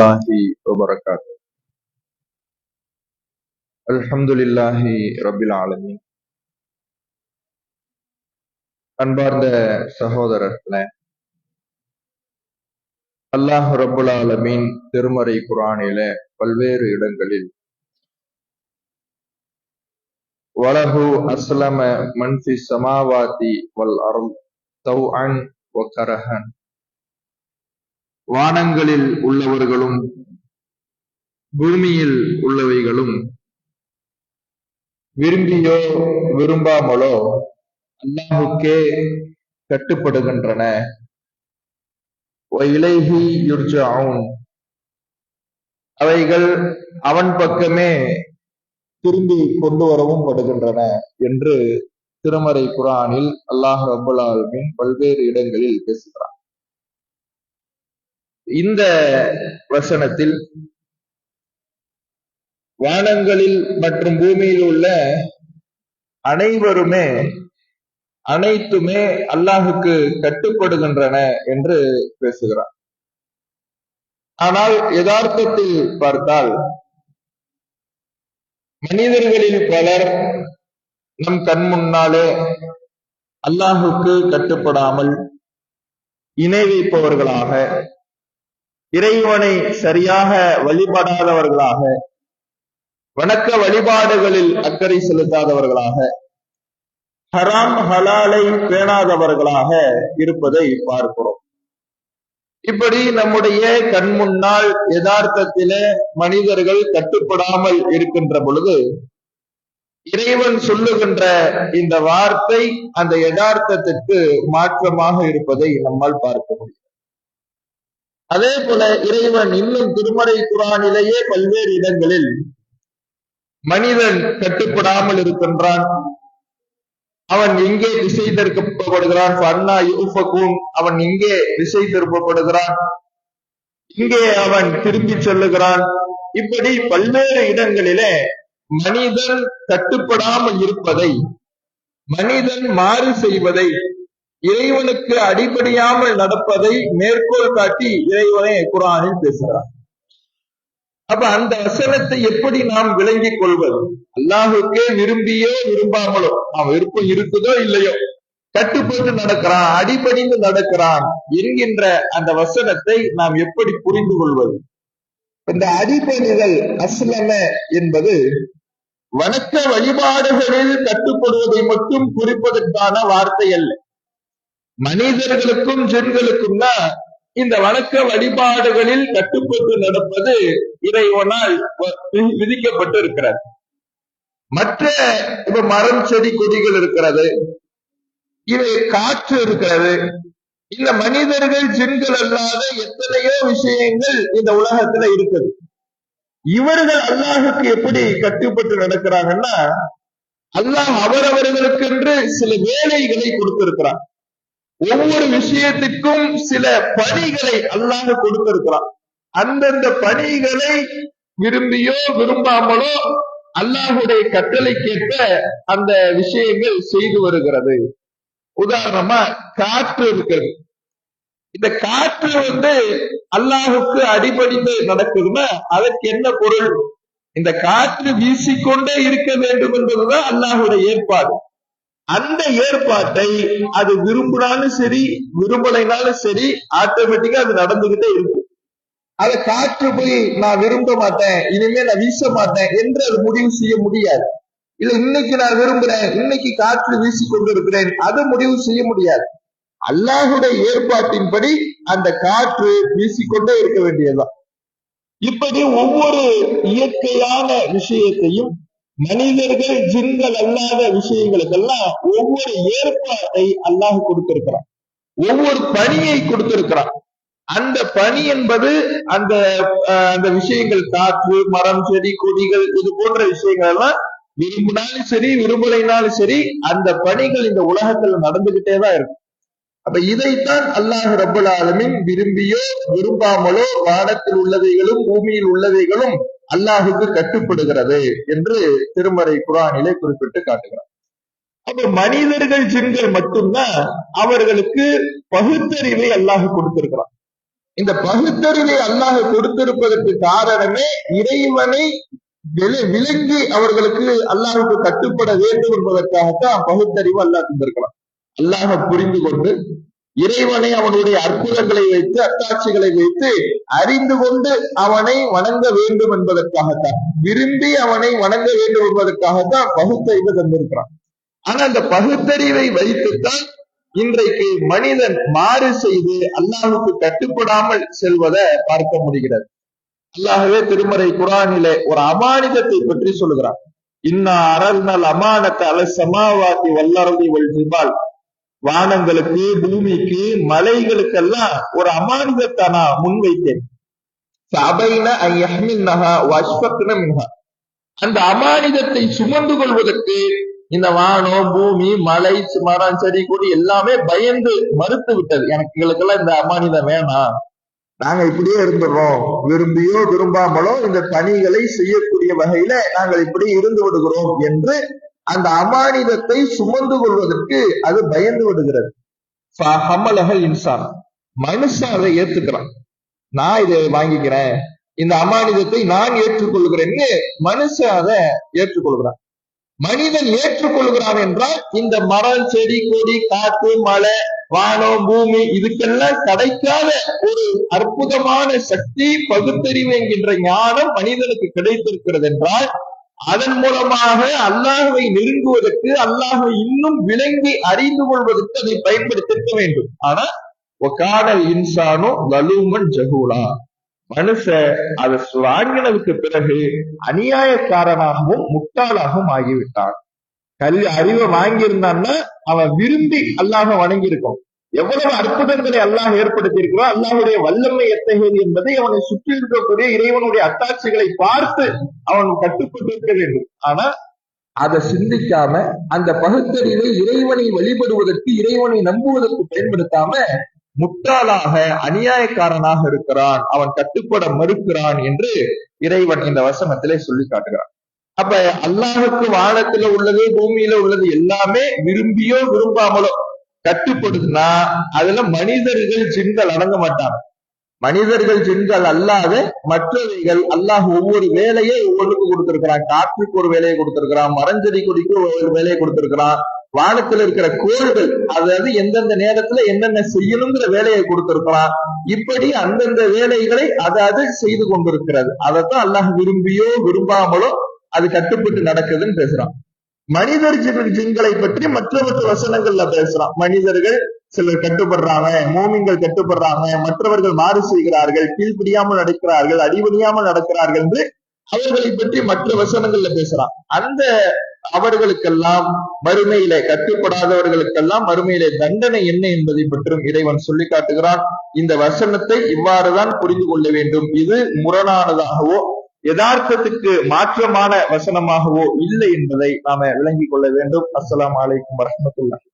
வரமத்துல்லாஹி வபரகாத்து அல்ஹம்துலில்லாஹி ரபில் ஆலமின் அன்பார்ந்த சகோதரர்களே அல்லாஹ் ரபுல் ஆலமின் திருமறை குரானில பல்வேறு இடங்களில் வலகு அஸ்லம மன்ஃபி சமாவாதி வல் அருள் தௌ அன் கரஹன். வானங்களில் உள்ளவர்களும் பூமியில் உள்ளவைகளும் விரும்பியோ விரும்பாமலோ அல்லாஹுக்கே கட்டுப்படுகின்றன. இலைஹி யுர்ஜாவுன் அவைகள் அவன் பக்கமே திரும்பி கொண்டு வரவும் படுகின்றன என்று திருமறை குரானில் அல்லாஹ் ரபுல் ஆலமின் பல்வேறு இடங்களில் பேசுகிறான். இந்த வசனத்தில் வானங்களில் மற்றும் பூமியில் உள்ள அனைவருமே அனைத்துமே அல்லாஹுக்கு கட்டுப்படுகின்றன என்று பேசுகிறார். ஆனால் யதார்த்தத்தில் பார்த்தால் மனிதர்களில் பலர் நம் கண் முன்னாலே அல்லாஹுக்கு கட்டுப்படாமல் இணை வைப்பவர்களாக இறைவனை சரியாக வழிபடாதவர்களாக வணக்க வழிபாடுகளில் அக்கறை செலுத்தாதவர்களாக ஹராம் ஹலாலை பேணாதவர்களாக இருப்பதை பார்க்கிறோம். இப்படி நம்முடைய கண் முன்னால் யதார்த்தத்திலே மனிதர்கள் கட்டுப்படாமல் இருக்கின்ற பொழுது இறைவன் சொல்லுகின்ற இந்த வார்த்தை அந்த யதார்த்தத்திற்கு மாற்றமாக இருப்பதை நம்மால் பார்க்க அதே போல இறைவன் இன்னும் திருமறை குரானிலேயே பல்வேறு இடங்களில் மனிதன் கட்டுப்படாமல் இருக்கின்றான். அவன் எங்கே திசை திருப்பப்படுகிறான் அவன் இங்கே திசை திருப்பப்படுகிறான். இங்கே அவன் திரும்பி செல்லுகிறான். இப்படி பல்வேறு இடங்களிலே மனிதன் கட்டுப்படாமல் இருப்பதை மனிதன் மாறு செய்வதை இறைவனுக்கு அடிபடியாமல் நடப்பதை மேற்கோள் காட்டி இறைவனை குரானில் பேசுகிறார். அப்ப அந்த வசனத்தை எப்படி நாம் விளங்கிக் கொள்வது? அல்லாஹுக்கே விரும்பியோ விரும்பாமலோ அவன் விருப்பம் இருக்குதோ இல்லையோ கட்டுப்பட்டு நடக்கிறான் அடிபடிந்து நடக்கிறான் என்கின்ற அந்த வசனத்தை நாம் எப்படி புரிந்து கொள்வது? இந்த அடிப்பணிகள் அஸ்லம என்பது வணக்க வழிபாடுகளில் கட்டுப்படுவதை மட்டும் குறிப்பதற்கான வார்த்தை அல்ல. மனிதர்களுக்கும் ஜென்களுக்கும் தான் இந்த வணக்க வழிபாடுகளில் கட்டுப்பட்டு நடப்பது இறைவனால் விதிக்கப்பட்டு இருக்கிறது மற்ற இப்ப மரம் செடி கொடிகள் இருக்கிறது. இவை காற்று இருக்கிறது. இந்த மனிதர்கள் ஜின்கள் அல்லாத எத்தனையோ விஷயங்கள் இந்த உலகத்துல இருக்குது. இவர்கள் அல்லாஹுக்கு எப்படி கட்டுப்பட்டு நடக்கிறாங்கன்னா அல்லாஹ் அவரவர்களுக்கு என்று சில வேலைகளை கொடுத்திருக்கிறான். ஒவ்வொரு விஷயத்துக்கும் சில பணிகளை அல்லாஹ் கொடுத்திருக்கிறான். அந்தந்த பணிகளை விரும்பியோ விரும்பாமலோ அல்லாஹுடைய கட்டளை கேட்ட அந்த விஷயங்கள் செய்து வருகிறது. உதாரணமா காற்று இருக்கிறது. இந்த காற்று வந்து அல்லாஹுக்கு அடிபடிந்து நடக்குதுன்னா அதற்கு என்ன பொருள்? இந்த காற்று வீசிக்கொண்டே இருக்க வேண்டும் என்பதுதான் அல்லாஹுடைய ஏற்பாடு. அந்த ஏற்பாட்டை அது விரும்பினாலும் சரி விரும்பலைனாலும் சரி ஆட்டோமேட்டிக்கா அது நடந்துகிட்டே இருக்கும். அதை காற்று போய் நான் விரும்ப மாட்டேன் இனிமே நான் வீச மாட்டேன் என்று அது முடிவு செய்ய முடியாது. இல்ல இன்னைக்கு நான் விரும்புறேன் இன்னைக்கு காற்று வீசி கொண்டிருக்கிறேன் அதை முடிவு செய்ய முடியாது. அல்லாஹுடைய ஏற்பாட்டின்படி அந்த காற்று வீசிக்கொண்டே இருக்க வேண்டியதுதான். இப்படி ஒவ்வொரு இயற்கையான விஷயத்தையும் மனிதர்கள் ஜின்கள் அல்லாத விஷயங்களுக்கெல்லாம் ஒவ்வொரு ஏற்பாட்டை அல்லாஹ் கொடுத்திருக்கிறான். ஒவ்வொரு பணியை கொடுத்திருக்கிறான். அந்த பணி என்பது அந்த அந்த விஷயங்கள் காற்று மரம் செடி கொடிகள் இது போன்ற விஷயங்கள் எல்லாம் விரும்பினாலும் சரி விரும்பலைனாலும் சரி அந்த பணிகள் இந்த உலகத்துல நடந்துகிட்டே தான் இருக்கும். அப்ப இதைத்தான் அல்லாஹ் ரபுல் ஆலமின் விரும்பியோ விரும்பாமலோ வானத்தில் உள்ளவைகளும் பூமியில் உள்ளவைகளும் அல்லாஹுக்கு கட்டுப்படுகிறது என்று திருமறை குரானிலே குறிப்பிட்டு காட்டுகிறார். அப்ப மனிதர்கள் ஜின்கள் மட்டும்தான் அவர்களுக்கு பகுத்தறிவை அல்லாஹ் கொடுத்திருக்கிறான். இந்த பகுத்தறிவை அல்லாஹ் கொடுத்திருப்பதற்கு காரணமே இறைவனை விளங்கி அவர்களுக்கு அல்லாஹுக்கு கட்டுப்பட வேண்டும் என்பதற்காகத்தான் பகுத்தறிவு அல்லாஹ் தந்திருக்கலாம் அல்லாஹ புரிந்து கொண்டு இறைவனை அவனுடைய அற்புதங்களை வைத்து அத்தாட்சிகளை வைத்து அறிந்து கொண்டு அவனை வணங்க வேண்டும் என்பதற்காகத்தான் விரும்பி அவனை வணங்க வேண்டும் என்பதற்காகத்தான் பகுத்தறிவு தந்திருக்கிறான். ஆனா அந்த பகுத்தறிவை வைத்துத்தான் இன்றைக்கு மனிதன் மாறு செய்து அல்லாஹுக்கு கட்டுப்படாமல் செல்வதை பார்க்க முடிகிறது. அல்லாஹவே திருமறை குரானிலே ஒரு அமானிதத்தை பற்றி சொல்லுகிறான். இன்னா அரல்னல் அமானத்தை அலசமாவாக்கி வல்லரதி வல் வானங்களுக்கு பூமிக்கு மலைகளுக்கெல்லாம் ஒரு அமானிதத்தை நான் முன்வைத்தேன் சபைன அந்த அமானிதத்தை சுமந்து கொள்வதற்கு இந்த வானம் பூமி மலை மரம் செடி கொடி எல்லாமே பயந்து மறுத்து விட்டது. எனக்கு எங்களுக்கெல்லாம் இந்த அமானிதம் வேணாம். நாங்க இப்படியே இருந்துடுறோம் விரும்பியோ விரும்பாமலோ இந்த பணிகளை செய்யக்கூடிய வகையில நாங்கள் இப்படி இருந்து விடுகிறோம் என்று அந்த அமானிதத்தை சுமந்து கொள்வதற்கு அது பயந்து விடுகிறது. ஹமலக இன்சான். மனுஷன் அதை ஏத்துக்கிறான். நான் இதை வாங்கிக்கிறேன். இந்த அமானிதத்தை நான் ஏற்றுக்கொள்கிறேன்னு மனுஷன் அதை ஏற்றுக்கொள்கிறான். மனிதன் ஏற்றுக்கொள்கிறான் என்றால் இந்த மரம் செடி கொடி காத்து மலை வானம் பூமி இதுக்கெல்லாம் கிடைக்காத ஒரு அற்புதமான சக்தி பகுத்தறிவு என்கின்ற ஞானம் மனிதனுக்கு கிடைத்திருக்கிறது என்றால் அதன் மூலமாக அல்லாஹுவை நெருங்குவதற்கு அல்லாஹுவை இன்னும் விளங்கி அறிந்து கொள்வதற்கு அதை பயன்படுத்திருக்க வேண்டும். ஆனா ஒகாடல் இன்சானோ வலுமன் ஜகுலா மனுஷ அதை வாங்கினதுக்கு பிறகு அநியாயக்காரனாகவும் முட்டாளாகவும் ஆகிவிட்டான். கல்வி அறிவை வாங்கியிருந்தான்னா அவன் விரும்பி அல்லாஹ வணங்கியிருக்கும். எவ்வளவு அற்புதங்களை அல்லாஹ் ஏற்படுத்தியிருக்கிறோ அல்லாஹுடைய வல்லமை எத்தகையது என்பதை அவனை சுற்றி இருக்கக்கூடிய இறைவனுடைய அத்தாட்சிகளை பார்த்து அவன் கட்டுப்பட்டு இருக்க வேண்டும். ஆனா அதை சிந்திக்காம அந்த பகுத்தறிவை இறைவனை வழிபடுவதற்கு இறைவனை நம்புவதற்கு பயன்படுத்தாம முட்டாளாக அநியாயக்காரனாக இருக்கிறான் அவன் கட்டுப்பட மறுக்கிறான் என்று இறைவன் இந்த வசனத்திலே சொல்லி காட்டுகிறான். அப்ப அல்லாஹுக்கு வானத்துல உள்ளது பூமியில உள்ளது எல்லாமே விரும்பியோ விரும்பாமலோ கட்டுப்படுதுன்னா அதுல மனிதர்கள் ஜின்கள் அடங்க மாட்டாங்க. மனிதர்கள் ஜின்கள் அல்லாத மற்றவைகள் அல்லாஹ் ஒவ்வொரு வேலையை ஒவ்வொன்றுக்கு கொடுத்திருக்கிறான். காற்றுக்கு ஒரு வேலையை கொடுத்திருக்கிறான் மரஞ்செடி கொடிக்கு ஒரு வேலையை கொடுத்திருக்கிறான் வானத்துல இருக்கிற கோள்கள் அதாவது எந்தெந்த நேரத்துல என்னென்ன செய்யணுங்கிற வேலையை கொடுத்திருக்கிறான். இப்படி அந்தந்த வேலைகளை அதாவது செய்து கொண்டிருக்கிறது. அதைத்தான் அல்லாஹ் விரும்பியோ விரும்பாமலோ அது கட்டுப்பட்டு நடக்குதுன்னு பேசுறான். மனிதர் ஜிங்களை ஜின்களை பற்றி மற்ற மற்ற வசனங்கள்ல பேசுறான். மனிதர்கள் சிலர் கட்டுப்படுறாங்க மோமிங்கள் கட்டுப்படுறாங்க மற்றவர்கள் மாறு செய்கிறார்கள் கீழ்பிடியாமல் நடக்கிறார்கள் அடிபடியாமல் நடக்கிறார்கள் என்று அவர்களை பற்றி மற்ற வசனங்கள்ல பேசுறான். அந்த அவர்களுக்கெல்லாம் மறுமையிலே கட்டுப்படாதவர்களுக்கெல்லாம் மறுமையிலே தண்டனை என்ன என்பதை பற்றும் இறைவன் சொல்லி காட்டுகிறான். இந்த வசனத்தை இவ்வாறுதான் புரிந்து கொள்ள வேண்டும். இது முரணானதாகவோ யதார்த்தத்துக்கு மாற்றமான வசனமாகவோ இல்லை என்பதை நாம விளங்கிக் கொள்ள வேண்டும். அஸ்லாம் வலைக்கும் வரஹ்மத்துல்லாஹி